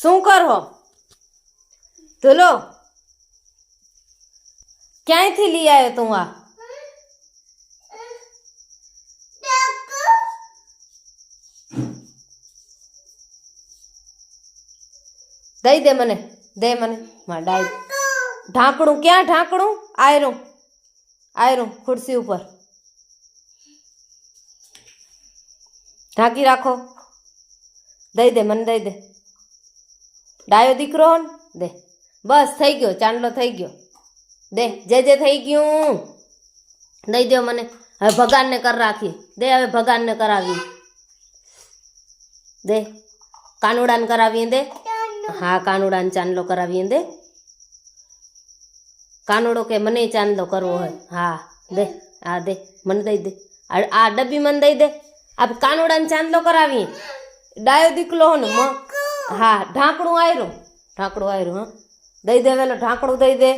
શું કરો ધૂલો ક્યાંયથી લઈ આવ્યો તું આ દઈ દે મને દે મને માં ડાઈ ઢાંકણું ક્યાં ઢાંકણું આયરું આયરું ખુરશી ઉપર ઢાંકી રાખો દઈ દે મને દઈ દે डायोडिक रोन दे बस થઈ ગયો ચાંડલો થઈ ગયો દે જે જે થઈ ગયું લઈ દે મને હવે ભગાન ને કરરાથી દે હવે ભગાન ને કરાવી દે કાનોડાન કરાવી દે હા કાનોડાન ચાંડલો કરાવી દે કાનોડો કે મને ચાંડલો કરવો હૈ હા દે આ દે મને દઈ દે આ ડબ્બી મને દઈ દે હવે કાનોડાન ચાંડલો કરાવી ડાયોદિકલો હોને મક હા ઢાંકણું આયરું ઢાંકણું આયરું હા દઈ દે વેલો ઢાંકણું દઈ દે